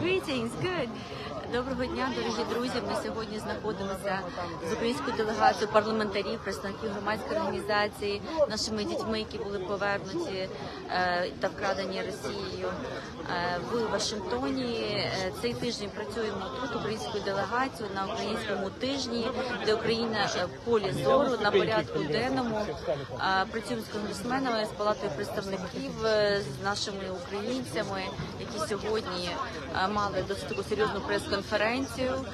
Greetings, good. Доброго дня, дорогі друзі. Ми сьогодні знаходимося з українською делегацією парламентарів, представників громадської організації, нашими дітьми, які були повернуті е, та вкрадені Росією е, в Вашингтоні. Е, Цей тиждень працюємо тут українською делегацією на українському тижні, де Україна в полі зору на порядку денному. Працюємо з конгресменами, з палатою представників, з нашими українцями, які сьогодні мали досить таку серйозну прес-конференцію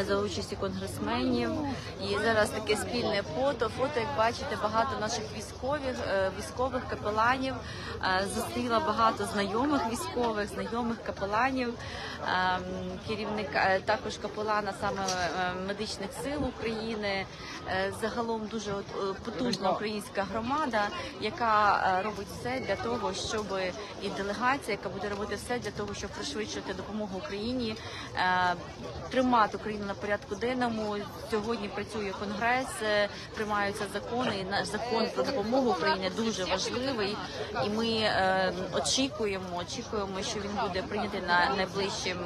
е, за участі конгресменів. І зараз таке спільне фото. Фото, як бачите, багато наших військових, е, військових капеланів. Е, Зустріла багато знайомих військових, знайомих капеланів, е, керівника також капелана саме медичних сил України. Е, Загалом дуже е, потужна українська громада, яка е, робить все для того, щоб і делегація, яка буде робити все для того, щоб пришвидшити допомогу Україні, тримати Україну на порядку денному. Сьогодні працює конгрес, приймаються закони. І наш закон про допомогу Україні дуже важливий, і ми очікуємо, очікуємо, що він буде прийнятий на найближчим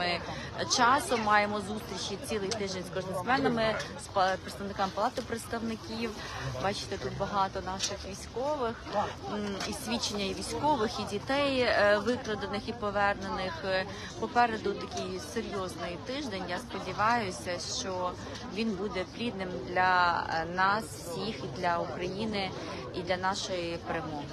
часом. Маємо зустрічі цілий тиждень з конгресменами, з представниками палати представників. Бачите, тут багато наших військових і свідчення і військових, і дітей е, викрадених і повернених. Е, Попереду такий серйозний тиждень. Я сподіваюся, що він буде плідним для е, нас всіх і для України, і для нашої перемоги.